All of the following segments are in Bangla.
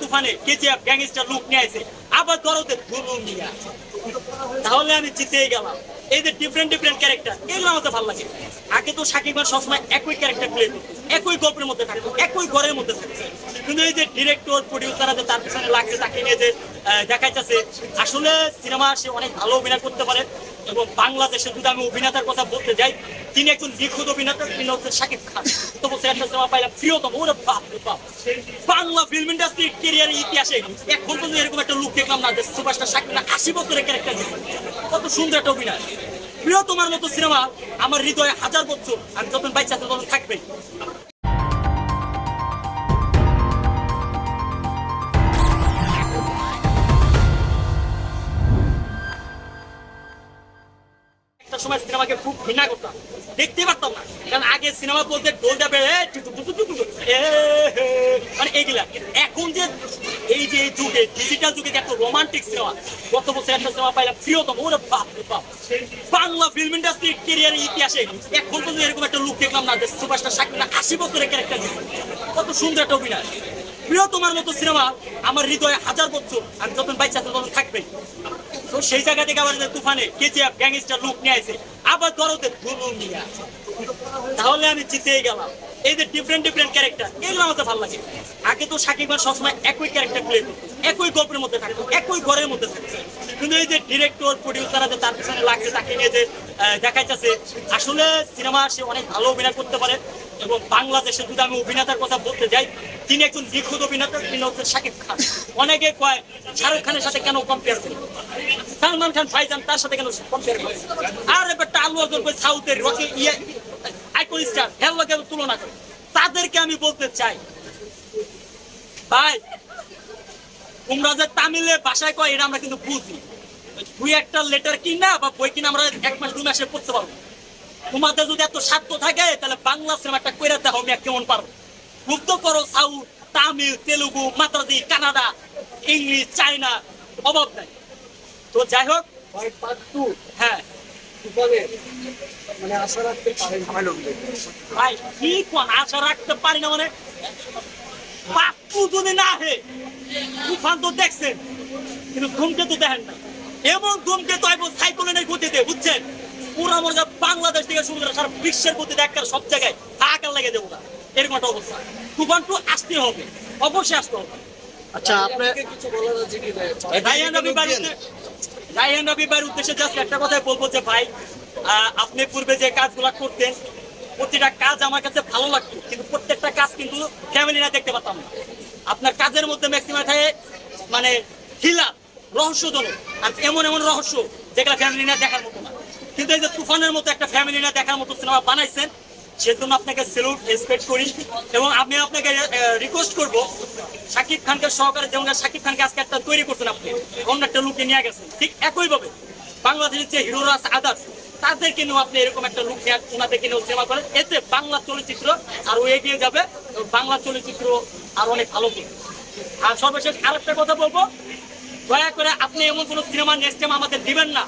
তুফানে গ্যাংস্টার লুক নিয়ে আসে আবার নিয়ে আসে তাহলে আমি জিতেই গেলাম। এই যে ডিফারেন্ট ডিফারেন্ট ক্যারেক্টার এগুলো আমার ভালো লাগে। আগে তো সাকিব সবসময় একই ক্যারেক্টার প্লে একই গল্পের মধ্যে থাকতো, একই ঘরের মধ্যে থাকতো। কিন্তু এই যে ডিরেক্টর প্রডিউসার আছে, তার পিছনে লাগছে, তাকে নিয়ে যে দেখাইতেছে, আসলে সিনেমা সে অনেক ভালো অভিনয় করতে পারে। এবং বাংলাদেশে যদি আমি অভিনেতার কথা বলতে যাই, তিনি একজন নিখুঁত অভিনেতা, তিনি হচ্ছে শাকিব খান। তো বলছে, একটা সিনেমা পাইলাম, প্রিয়তম। ওরে বাপ বাপ। বাংলা ফিল্ম ইন্ডাস্ট্রি কেরিয়ারের ইতিহাসে এখন পর্যন্ত এরকম একটা লুক দেখলাম না যে সুপারস্টার শাকিব খান। আশি বছরের ক্যারেক্টার কত সুন্দর একটা অভিনয়। প্রিয় তোমার মতো সিনেমা আমার হৃদয়ে হাজার বছর। আমি যখন বাইচা তখন থাকবে একটা সময় সিনেমাকে খুব ঘৃণা করতাম। দেখতে পারতাম না। কারণ আগে সিনেমা বলতে ডোল যাবে মানে এইগুলা এখন যে এই যে যুগে ডিজিটাল যুগে যে একটা রোমান্টিক সিনেমা গত বছর একটা সিনেমা পাইলাম, প্রিয়তম। ওরে বাপ বাপ। বাংলা ফিল্ম ইন্ডাস্ট্রি কেরিয়ারের ইতিহাসে এখন পর্যন্ত এরকম একটা লুক দেখলাম না যে সুপারস্টার শাকিব খান আশি বছরের ক্যারেক্টার কত সুন্দর একটা অভিনয়। প্রিয় তোমার মতো সিনেমা আমার হৃদয়ে হাজার বছর আমি যখন বাইচা আছি তখন থাকবে। তো সেই জায়গা থেকে আবার যে তুফানে কেজিএফ গ্যাংস্টার লুক নিয়ে আসে আবার দরদের তাহলে আমি জিতেই গেলাম। এই যে ডিফারেন্ট ডিফারেন্ট ক্যারেক্টার এগুলো আমাকে ভালো লাগে। আগে তো সাকিব খান সবসময় একই ক্যারেক্টার প্লে একই গল্পের মধ্যে থাকতো, একই ঘরের মধ্যে থাকতো। কিন্তু এই যে ডিরেক্টর প্রডিউসার আছে, তার পিছনে লাগছে, তাকে নিয়ে যে দেখাইতেছে, আসলে সিনেমা সে অনেক ভালো অভিনয় করতে পারে এবং বাংলাদেশে যদি আমি অভিনেতার কথা বলতে যাই, তিনি একজন নিখুঁত অভিনেতা, তিনি হচ্ছে শাকিব খান। অনেকে কয়, শাহরুখ খানের সাথে কেন কম্পেয়ার করে? সালমান খান, ভাইজান, তার সাথে কেন কম্পেয়ার করে? আর এবারটা আলু আজর করে সাউথের রকি ইয়ে আইকন স্টার হেল্লোকে তুলনা করে। তাদেরকে আমি বলতে চাই, ভাই তোমরা যে তামিলে ভাষায় কয় এটা আমরা কিন্তু বুঝি। দুই একটা লেটার কিনা বা বই কিনা আমরা এক মাস দুই মাসে পড়তে পারব। তোমাদের যদি এত স্বার্থ থাকে তাহলে বাংলা সিনেমাটা কইরা দেখো আমি কেমন পারব মুক্ত করো south Tamil Telugu Madrasi Kannada English China অভাব নাই। তো যাই হোক হ্যাঁ মানে আশা রাখতে পারেন। ভাই কি কোন আশা রাখতে পারি না মানে? পাপ্পু যদি না হে তুফান তো দেখছেন কিন্তু ধূমকেতু দেখেন না এমন ধূমকেতু সাইক্লোনের গতিতে বুঝছেন? পুরা বাংলাদেশ থেকে শুরু করে সারা বিশ্বের গতিতে সব জায়গায় হাহাকার লেগে দেবো না। এরকম একটা অবস্থা। তুফান টু আসতে হবে অবশ্যই আসতে হবে। আচ্ছা আপনি কিছু বলার আছে কি রায়হান রবি বাড়ির রায়হান রবি বাড়ির উদ্দেশ্যে জাস্ট একটা কথাই বলব যে ভাই আহ, আপনি পূর্বে যে কাজগুলো করতেন প্রতিটা কাজ আমার কাছে ভালো লাগতো, কিন্তু প্রত্যেকটা কাজ কিন্তু ফ্যামিলি না দেখতে পারতাম না। আপনার কাজের মধ্যে ম্যাক্সিমাম থাকে মানে ঢিলা রহস্যজনক, আর এমন এমন রহস্য যেগুলো ফ্যামিলি না দেখার মতো না। কিন্তু এই যে তুফানের মতো একটা ফ্যামিলি না দেখার মতো সিনেমা বানাইছেন, সেজন্য আপনাকে সেলুট রেসপেক্ট করি। এবং আমি আপনাকে রিকোয়েস্ট করব শাকিব খানকে সহকারে, যেমন শাকিব খানকে আজকে একটা তৈরি করছেন আপনি, অন্য একটা লুকে নিয়ে গেছেন, ঠিক একইভাবে বাংলাদেশের যে হিরোরা আছে আদার্স তাদেরকে নিয়েও আপনি এরকম একটা লুক নিয়ে ওনাদেরকে নিয়েও সিনেমা করেন। এতে বাংলা চলচ্চিত্র আরও এগিয়ে যাবে বাংলা চলচ্চিত্র আর অনেক ভালো করবে। আর সর্বশেষ আরেকটা কথা বলব দয়া করে আপনি এমন কোনো সিনেমা নেক্সট টাইম আমাদের দিবেন না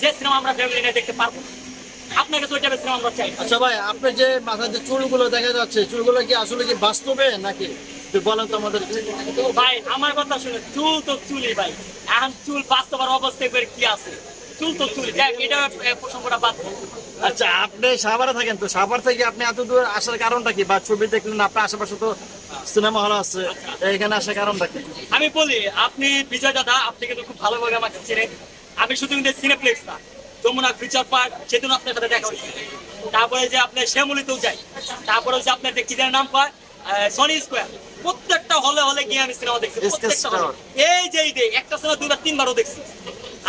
যে সিনেমা আমরা ফ্যামিলি নিয়ে দেখতে পারব আপনার কাছে ওই সিনেমা আমরা চাই। আচ্ছা ভাই আপনার যে মাথায় যে চুলগুলো দেখা যাচ্ছে চুলগুলো কি আসলে কি বাস্তবে নাকি? বলেন তো আমাদের। ভাই আমার কথা শুনে চুল তো চুলি ভাই। এখন চুল বাস্তবের অবস্থা এবার কি আছে? চুল তো চুলি। দেখ এটা প্রসঙ্গটা বাদ আচ্ছা আপনি সাভারে থাকেন তো? সাভার থেকে আপনি এত দূর আসার কারণটা কি? বা ছবি দেখলেন আপনার আশেপাশে তো সিনেমা হল আছে এখানে আসার কারণটা কি? আমি বলি আপনি বিজয় দাদা আপনি কিন্তু খুব ভালোভাবে আমাকে চিনেন। আমি শুধু কিন্তু সিনেপ্লেক্স না যমুনা ফিচার পার্ক সেদিন আপনার সাথে দেখা হয়েছে। তারপরে যে আপনার শ্যামলিতেও যাই তারপরে যে আপনার যে কি নাম পায় সনি স্কোয়ার প্রত্যেকটা হলে হলে গিয়ে আমি সিনেমা দেখছি প্রত্যেকটা এই যে এই একটা সিনেমা দুবার তিনবারও দেখছি।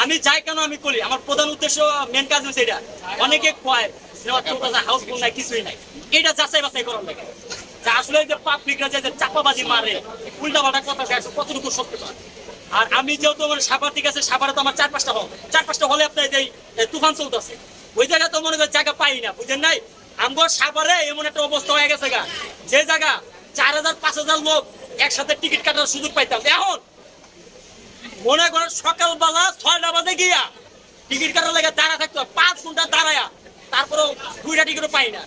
আমি যাই কেন আমি করি? আমার প্রধান উদ্দেশ্য মেন কাজ হচ্ছে এটা। অনেকে কয় সিনেমা চলতেছে হাউসফুল নাই কিছুই নাই। এটা যাচাই বাছাই করার লাগে। যে আসলে যে পাবলিকরা যে চাপাবাজি মারে উল্টা পাল্টা কথা কয়, কতটুকু সত্যতা আর আমি যেহেতু আমার সাবার দিকে আছে সাপারে তো আমার চার পাঁচটা হল চার পাঁচটা হলে আপনার যে তুফান চলতেছে। ওই জায়গা তো মনে করেন জায়গা পাই না বুঝেন নাই? আমগো সাবারে এমন একটা অবস্থা হয়ে গেছে গা। যে জায়গা চার হাজার, পাঁচ হাজার লোক একসাথে টিকিট কাটার সুযোগ পাইতাম। এখন মনে করেন সকালবেলা ছয়টা বাজে গিয়া টিকিট কাটার লেগে দাঁড়া থাকতো পাঁচ ঘণ্টা দাঁড়ায়া, তারপরেও দুইটা টিকিটও পাই না।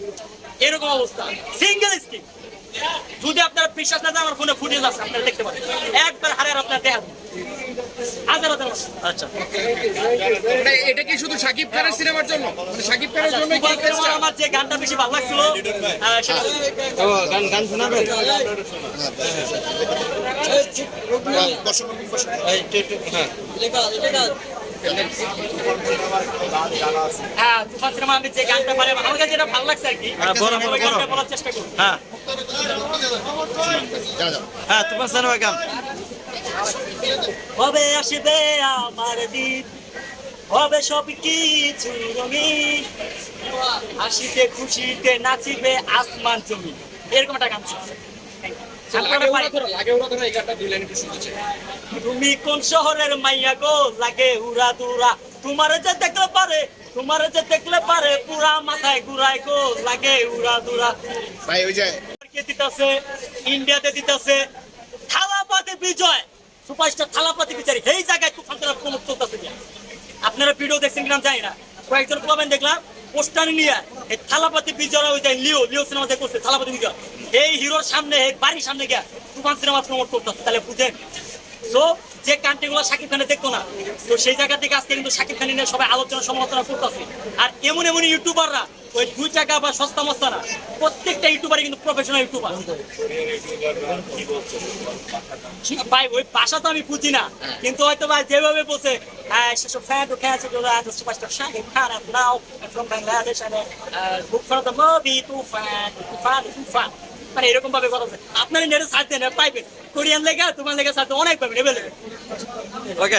এরকম অবস্থা। সিঙ্গেল স্ক্রিন যদি আপনারা বিশ্বাস না যায় আমার ফোনে ফুটেজ আছে, আপনারা দেখতে পারেন। একবার আপনার দেখা আচ্ছা। মানে এটা কি শুধু খানের সিনেমার জন্য? মানে খানের জন্য কি সুপার সিনেমার আমার যে গানটা বেশি ভালো লাগছিল গান গান শোনাবেন? হ্যাঁ। হ্যাঁ তুফান সিনেমা আমি যে গানটা পারে আমার কাছে যেটা ভালো লাগছে আর কি। হ্যাঁ। বলার চেষ্টা করব। হ্যাঁ। হ্যাঁ তোমার সিনেমা গান। কবে আসবে আমার দিন। হবে সব কিছু রঙিন। হাসিতে খুশিতে নাচিবে আসমান জমি। এরকম একটা গান তুমি কোন শহরের মাইয়া গো? লাগে উড়া দুরা। তোমার যে দেখলে পারে তোমার যে দেখলে পারে পুরা মাথায় ঘুরায় গো। লাগে উড়া দুরা। ভাই ওই যে দিতেছে ইন্ডিয়াতে দিতেছে। থালাপাতি বিজয়। সুপারস্টার থালাপাতি বিচারি, এই জায়গায় তুফান তারা প্রমোট চলতেছে আপনারা ভিডিও দেখছেন কিনা জানি না। কয়েকজন প্রবলেম দেখলাম, পোস্টার নিয়ে এই থালাপাতি বিজয়, ওই যে লিও লিও সিনেমা যে করছে, থালাপাতি বিজয়। এই হিরোর সামনে, এই বাড়ির সামনে গিয়া তুফান সিনেমা প্রমোট করতেছে, তাহলে বুঝেন। তো যে কান্ট্রিগুলো শাকিব খানে দেখতো না, তো সেই জায়গা থেকে আজকে কিন্তু শাকিব খান নিয়ে সবাই আলোচনা সমালোচনা করতেছে। আর এমন এমন ইউটিউবাররা ওই দুই টাকা বা সস্তা মস্তা না, প্রত্যেকটা ইউটিউবারই কিন্তু প্রফেশনাল ইউটিউবার ভাই, ওই তো আমি বুঝি না, কিন্তু হয়তো ভাই যেভাবে তুফান তুফান তুফান মানে এরকম ভাবে কথা বলছে। আপনারা নেটে সার্চ পাইবেন কোরিয়ান লেখা তোমার লেখা সার্চ অনেক পাবেন এভেলেবেল ওকে